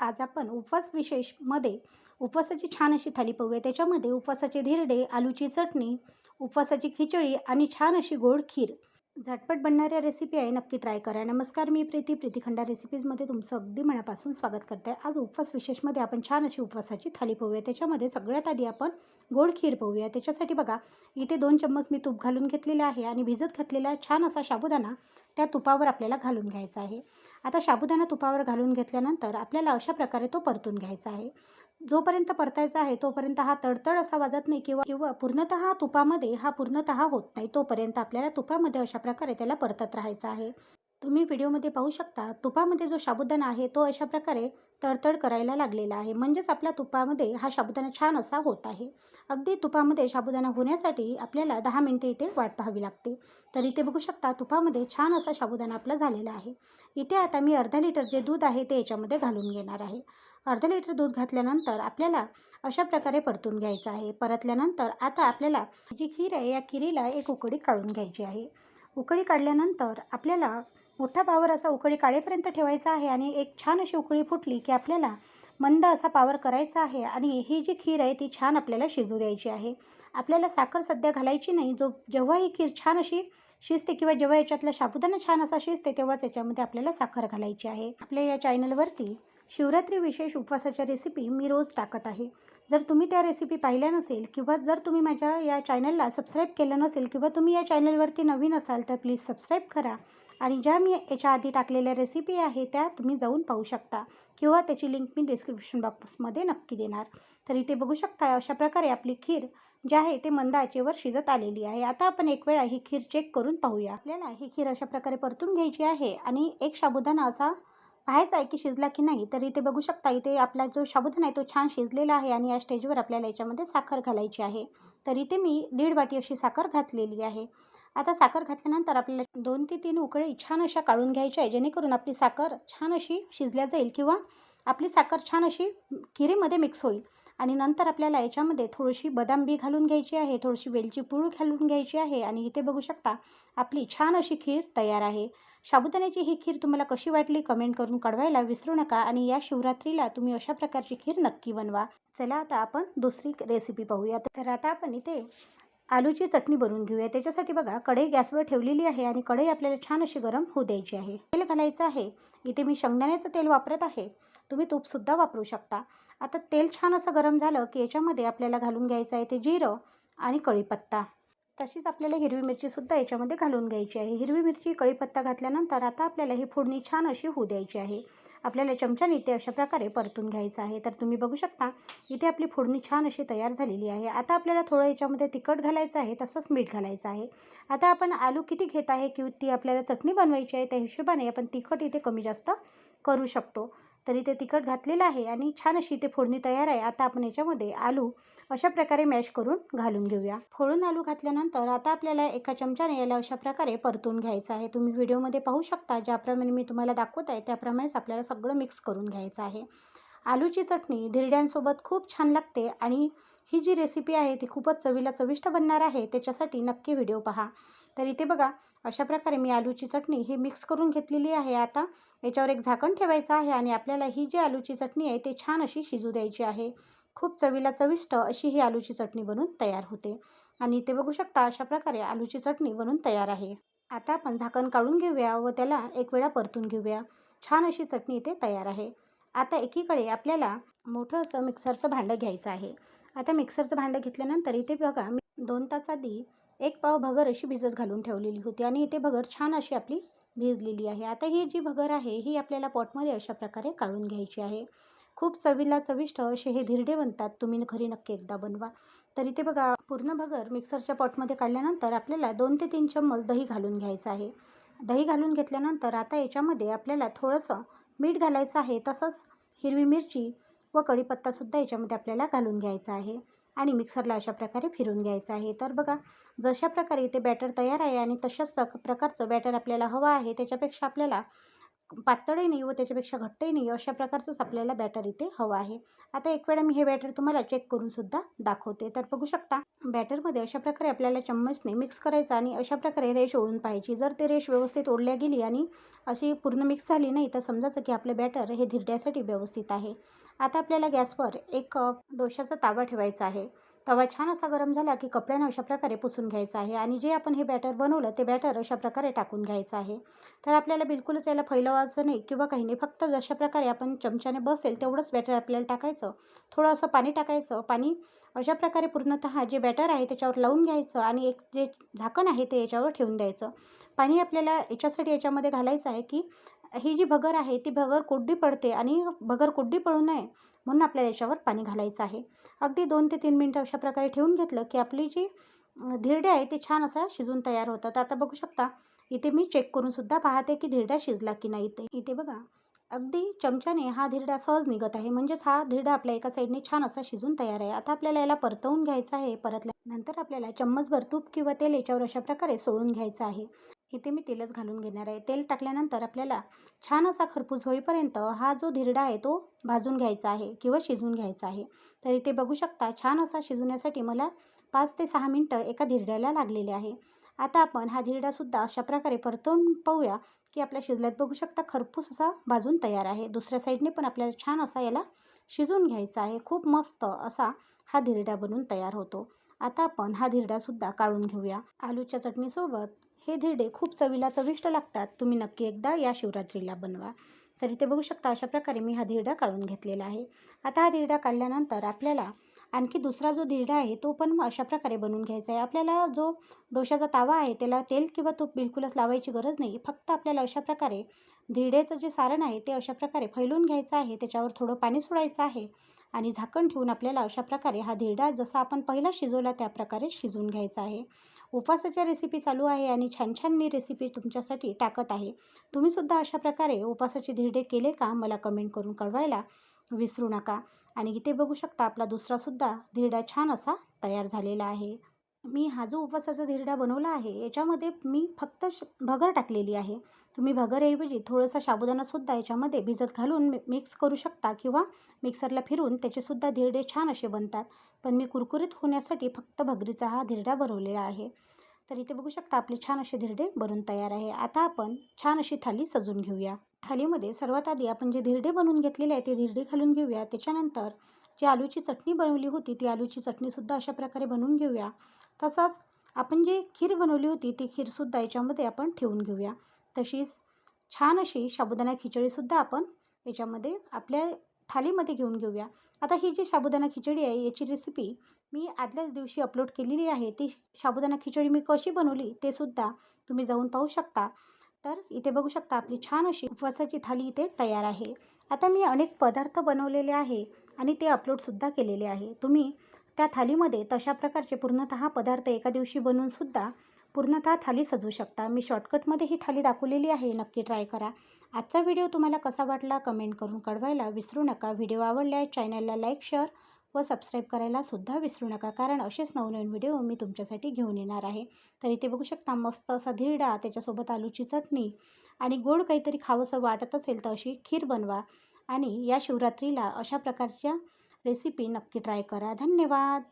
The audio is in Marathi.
आज आपण उपवास विशेषमध्ये उपवासाची छान अशी थाली पाहूया. त्याच्यामध्ये उपवासाचे धिरडे आलूची चटणी उपवासाची खिचडी आणि छान अशी गोड खीर. झटपट बनणाऱ्या रेसिपी आहे नक्की ट्राय करा. नमस्कार मी प्रीती. प्रीतीखंडा रेसिपीजमध्ये तुमचं अगदी मनापासून स्वागत करते. आज उपवास विशेषमध्ये आपण छान अशी उपवासाची थाली पाहूया. त्याच्यामध्ये सगळ्यात आधी आपण गोड खीर पाहूया. त्याच्यासाठी बघा इथे दोन चम्मच मी तूप घालून घेतलेलं आहे आणि भिजत घातलेला छान असा साबुदाणा त्या तुपावर आपल्याला घालून घ्यायचा आहे. आता साबुदाणा तुपावर घालून घेतल्यानंतर आपल्याला अशा प्रकारे तो परतून घ्यायचा आहे. जोपर्यंत परतायचा आहे तोपर्यंत हा तडतड असा वाजत नाही किंवा किंवा पूर्णतः तुपामध्ये हा पूर्णतः होत नाही तोपर्यंत आपल्याला तुपामध्ये अशा प्रकारे त्याला परतत राहायचं आहे. तुम्ही व्हिडिओमध्ये पाहू शकता तुपामध्ये जो साबुदाणा आहे तो अशा प्रकारे तडतड करायला लागलेला आहे. म्हणजेच आपल्या तुपामध्ये हा साबुदाणा छान असा होत आहे. अगदी तुपामध्ये साबुदाणा होण्यासाठी आपल्याला दहा मिनटे इथे वाट पाहावी लागते. तर इथे बघू शकता तुपामध्ये छान असा साबुदाणा आपला झालेला आहे. इथे आता मी अर्धा लिटर जे दूध आहे ते याच्यामध्ये घालून घेणार आहे. अर्धा लिटर दूध घातल्यानंतर आपल्याला अशा प्रकारे परतून घ्यायचं आहे. परतल्यानंतर आता आपल्याला जी खीर आहे या खिरीला एक उकडी काढून घ्यायची आहे. उकळी काढल्यानंतर आपल्याला मोठा पावर असा उकळी काळेपर्यंत ठेवायचा आहे आणि एक छान अशी उकळी फुटली की आपल्याला मंद असा पावर करायचा आहे आणि ही जी खीर आहे ती छान आपल्याला शिजू द्यायची आहे. आपल्याला साखर सध्या घालायची नाही. जो जेव्हा ही खीर छान अशी शिजते किंवा जेव्हा याच्यातला साबुदाणा छान असा शिजते तेव्हाच याच्यामध्ये आपल्याला साखर घालायची आहे. आपल्या या चॅनलवरती शिवरात्री विशेष उपवासाच्या रेसिपी मी रोज टाकत आहे. जर तुम्ही त्या रेसिपी पाहिल्या नसेल किंवा जर तुम्ही माझ्या या चॅनलला सबस्क्राईब केलं नसेल किंवा तुम्ही या चॅनलवरती नवीन असाल तर प्लीज सबस्क्राईब करा. आणि ज्या मी याच्या आधी टाकलेल्या रेसिपी आहे त्या तुम्ही जाऊन पाहू शकता. किंवा त्याची लिंक मी डिस्क्रिप्शन बॉक्समध्ये नक्की देणार. तर इथे बघू शकता अशा प्रकारे आपली खीर जे आहे ते मंद आचेवर शिजत आलेली आहे. आता आपण एक वेळा ही खीर चेक करून पाहूया. आपल्याला ही खीर अशा प्रकारे परतून घ्यायची आहे आणि एक साबुदाणा असा पाहायचा आहे की शिजला की नाही. तर इथे बघू शकता इथे आपला जो साबुदाणा आहे तो छान शिजलेला आहे आणि या स्टेजवर आपल्याला याच्यामध्ये साखर घालायची आहे. तर इथे मी दीड वाटी अशी साखर घातलेली आहे. आता साखर घातल्यानंतर आपल्याला दोन ते तीन उकळी छान अशा काढून घ्यायच्या आहे जेणेकरून आपली साखर छान अशी शिजल्या जाईल किंवा आपली साखर छान अशी खिरीमध्ये मिक्स होईल. आणि नंतर आपल्याला याच्यामध्ये थोडीशी बदाम बी घालून घ्यायची आहे थोडीशी वेलची पूळ घालून घ्यायची आहे आणि इथे बघू शकता आपली छान अशी खीर तयार आहे. साबुदाण्याची ही खीर तुम्हाला कशी वाटली कमेंट करून कळवायला विसरू नका आणि या शिवरात्रीला तुम्ही अशा प्रकारची खीर नक्की बनवा. चला आता आपण दुसरी रेसिपी पाहूया. तर आता आपण इथे आलूची चटणी बनवून घेऊया. त्याच्यासाठी बघा कढई गॅसवर ठेवलेली आहे आणि कढई आपल्याला छान अशी गरम होऊ द्यायची आहे. तेल घालायचं आहे. इथे मी शेंगदाण्याचं तेल वापरत आहे. तुम्ही तूपसुद्धा वापरू शकता. आता तेल छान असं गरम झालं की याच्यामध्ये आपल्याला घालून घ्यायचं आहे ते जिरं आणि कढीपत्ता तशीच आपल्याला हिरवी मिरचीसुद्धा याच्यामध्ये घालून घ्यायची आहे. हिरवी मिरची कढीपत्ता घातल्यानंतर आता आपल्याला ही फोडणी छान अशी होऊ द्यायची आहे. आपल्याला चमच्याने ते अशा प्रकारे परतून घ्यायचं आहे. तर तुम्ही बघू शकता इथे आपली फोडणी छान अशी तयार झालेली आहे. आता आपल्याला थोडं याच्यामध्ये तिखट घालायचं आहे तसंच मीठ घालायचं आहे. आता आपण आलू किती घेत आहे की ती आपल्याला चटणी बनवायची आहे त्या हिशोबाने आपण तिखट इथे कमी जास्त करू शकतो. तर इथे तिखट घातलेलं आहे आणि छान अशी इथे फोडणी तयार आहे. आता आपण याच्यामध्ये आलू अशा प्रकारे मॅश करून घालून घेऊया. फोडून आलू घातल्यानंतर आता आपल्याला एका चमच्याने याला अशा प्रकारे परतून घ्यायचं आहे. तुम्ही व्हिडिओमध्ये पाहू शकता ज्याप्रमाणे मी तुम्हाला दाखवत आहे त्याप्रमाणेच आपल्याला सगळं मिक्स करून घ्यायचं आहे. आलूची चटणी धिरड्यांसोबत खूप छान लागते आणि ही जी रेसिपी आहे ती खूपच चवीला चविष्ट बनणार आहे. त्याच्यासाठी नक्की व्हिडिओ पहा. तर इथे बघा अशा प्रकारे मी आलूची चटणी ही मिक्स करून घेतलेली आहे आता. याच्यावर एक झाकण ठेवायचं आहे आणि आपल्याला ही जी आलूची चटणी आहे ते छान अशी शिजू द्यायची आहे. खूप चवीला चविष्ट अशी ही आलूची चटणी बनून तयार होते. आणि इथे बघू शकता अशा प्रकारे आलूची चटणी बनून तयार आहे. आता आपण झाकण काढून घेऊया व त्याला एक वेळा परतून घेऊया. छान अशी चटणी इथे तयार आहे. आता एकीकडे आपल्याला मोठं असं मिक्सरचं भांडं घ्यायचं आहे. आता मिक्सरचं भांडं घेतल्यानंतर इथे बघा मी दोन तास आधी एक पाव भगर अशी भिजत घालून ठेवलेली होती आणि इथे भगर छान अशी आपली भिजलेली आहे. आता ही जी भगर आहे ही आपल्याला पॉटमध्ये अशा प्रकारे काढून घ्यायची आहे. खूप चवीला चविष्ट असे हे धिरडे बनतात. तुम्ही घरी नक्की एकदा बनवा. तर इथे बघा पूर्ण भगर मिक्सरच्या पॉटमध्ये काढल्यानंतर आपल्याला दोन ते तीन चम्मच दही घालून घ्यायचं आहे. दही घालून घेतल्यानंतर आता याच्यामध्ये आपल्याला थोडंसं मीठ घालायचं आहे. तसंच हिरवी मिरची व कढीपत्तासुद्धा याच्यामध्ये आपल्याला घालून घ्यायचा आहे. आणि मिक्सरला अशा प्रकारे फिरून घ्यायचं आहे. तर बघा जशा प्रकारे इथे बॅटर तयार आहे आणि तशाच प्रकारचं बॅटर आपल्याला हवं आहे त्याच्यापेक्षा आपल्याला पातळही नाही व त्याच्यापेक्षा घट्टही नाही अशा प्रकारचंच आपल्याला बॅटर इथे हवं आहे. आता एक वेळा मी हे बॅटर तुम्हाला चेक करून सुद्धा दाखवते. तर बघू शकता बॅटरमध्ये अशा प्रकारे आपल्याला चम्मचने मिक्स करायचं आणि अशा प्रकारे रेश ओढून पाहायची. जर ते रेश व्यवस्थित ओढल्या गेली आणि अशी पूर्ण मिक्स झाली नाही तर समजायचं की आपलं बॅटर हे धिरड्यासाठी व्यवस्थित आहे. आता आपल्याला गॅसवर एक डोशाचा तावा ठेवायचा आहे. तवा छान असा गरम झाला की कपड्यानं अशा प्रकारे पुसून घ्यायचा आहे आणि जे आपण हे बॅटर बनवलं ते बॅटर अशा प्रकारे टाकून घ्यायचं आहे. तर आपल्याला बिलकुलच याला फैलवायचं नाही किंवा काही नाही फक्त जशा प्रकारे आपण चमच्याने बसेल तेवढंच बॅटर आपल्याला टाकायचं. थोडं असं पाणी टाकायचं पाणी अशा प्रकारे पूर्णतः जे बॅटर आहे त्याच्यावर लावून घ्यायचं आणि एक जे झाकण आहे ते याच्यावर ठेवून द्यायचं. पाणी आपल्याला याच्यासाठी याच्यामध्ये घालायचं आहे की ही जी भगर आहे ती भगर कोड्डी पडते आणि भगर कोड्डी पडू नये. म्हणून आपल्याला याच्यावर पाणी घालायचं आहे. अगदी दोन ते तीन मिनटं अशा प्रकारे ठेवून घेतलं की आपली जी धिरडे आहे ते छान असा शिजून तयार होतात. आता बघू शकता इथे मी चेक करून सुद्धा पाहते की धिरडा शिजला की नाही इथे इथे बघा अगदी चमच्याने हा धिरडा सहज निघत आहे. म्हणजेच हा धिरडा आपल्या एका साईडने छान असा शिजून तयार आहे. आता आपल्याला याला परतवून घ्यायचा आहे परतल्यानंतर आपल्याला चम्मचभर तूप किंवा तेल याच्यावर अशा प्रकारे सोडून घ्यायचं आहे. इथे मी तेलच घालून घेणार आहे. तेल टाकल्यानंतर आपल्याला छान असा खरपूस होईपर्यंत हा जो धिरडा आहे तो भाजून घ्यायचा आहे किंवा शिजवून घ्यायचा आहे. तर इथे बघू शकता छान असा शिजवण्यासाठी मला पाच ते सहा मिनटं एका धिरड्याला लागलेले आहे. आता आपण हा धिरडासुद्धा अशा प्रकारे परतवून पाहूया की आपल्या शिजल्यात बघू शकता खरपूस असा भाजून तयार आहे. दुसऱ्या साईडने पण आपल्याला छान असा याला शिजवून घ्यायचा आहे. खूप मस्त असा हा धिरडा बनून तयार होतो. आता आपण हा धिरडासुद्धा काढून घेऊया. आलूच्या चटणीसोबत हे धिरडे खूप चवीला चविष्ट लागतात. तुम्ही नक्की एकदा या शिवरात्रीला बनवा. तर इथे बघू शकता अशा प्रकारे मी हा धिरडा काढून घेतलेला आहे. आता हा धिरडा काढल्यानंतर आपल्याला आणखी दुसरा जो धिरडा आहे तो पण अशा प्रकारे बनवून घ्यायचा आहे. आपल्याला जो डोशाचा तावा आहे त्याला तेल किंवा तूप बिलकुलच लावायची गरज नाही. फक्त आपल्याला अशा प्रकारे धिरड्याचं जे सारण आहे ते अशा प्रकारे फैलून घ्यायचं आहे. त्याच्यावर थोडं पाणी सोडायचं आहे आणि झाकण ठेवून आपल्याला अशा प्रकारे हा धिरडा जसा आपण पहिला शिजवला त्या प्रकारे शिजवून घ्यायचा आहे. उपासाच्या रेसिपी चालू आहे आणि छान छान मी रेसिपी तुमच्यासाठी टाकत आहे. तुम्हीसुद्धा अशा प्रकारे उपासाचे धिरडे केले का? मला कमेंट करून कळवायला विसरू नका. आणि इथे बघू शकता आपला दुसरासुद्धा धिरडा छान असा तयार झालेला आहे. मी हा जो उपवासाचा धिरडा बनवला आहे याच्यामध्ये मी फक्त श भगर टाकलेली आहे. तुम्ही भगरऐवजी थोडंसं साबुदाणासुद्धा याच्यामध्ये भिजत घालून मि मिक्स करू शकता किंवा मिक्सरला फिरून त्याचेसुद्धा धिरडे छान असे बनतात. पण मी कुरकुरीत होण्यासाठी फक्त भगरीचा हा धिरडा बनवलेला आहे. तर इथे बघू शकता आपले छान असे धिरडे बनून तयार आहे. आता आपण छान अशी थाली सजून घेऊया. थालीमध्ये सर्वात आधी आपण जे धिरडे बनवून घेतलेले आहे ते धिरडे घालून घेऊया. त्याच्यानंतर जी आलूची चटणी बनवली होती ती आलूची चटणीसुद्धा अशा प्रकारे बनवून घेऊया. तसाच आपण जी खीर बनवली होती ती खीरसुद्धा याच्यामध्ये आपण ठेवून घेऊया. तशीच छान अशी साबुदाणा खिचडीसुद्धा आपण याच्यामध्ये आपल्या थालीमध्ये घेऊन घेऊया. आता ही जी साबुदाणा खिचडी आहे याची रेसिपी मी आदल्याच दिवशी अपलोड केलेली आहे. ती साबुदाणा खिचडी मी कशी बनवली ते सुद्धा तुम्ही जाऊन पाहू शकता. तर इथे बघू शकता आपली छान अशी उपवासाची थाली इथे तयार आहे. आता मी अनेक पदार्थ बनवलेले आहे. आणि ते अपलोडसुद्धा केलेले आहे. तुम्ही त्या थालीमध्ये तशा प्रकारचे पूर्णतः पदार्थ एका दिवशी बनवूनसुद्धा पूर्णतः थाली सजवू शकता. मी शॉर्टकटमध्ये ही थाली दाखवलेली आहे. नक्की ट्राय करा. आजचा व्हिडिओ तुम्हाला कसा वाटला कमेंट करून कळवायला विसरू नका. व्हिडिओ आवडल्यास चॅनलला लाईक शेअर व सबस्क्राईब करायला सुद्धा विसरू नका. कारण असेच नवनवीन व्हिडिओ मी तुमच्यासाठी घेऊन येणार आहे. तर इथे बघू शकता मस्त असा धिरडा त्याच्यासोबत आलूची चटणी आणि गोड काहीतरी खावंसं वाटत असेल तर अशी खीर बनवा. आणि या शिवरात्रीला अशा प्रकारच्या रेसिपी नक्की ट्राय करा. धन्यवाद!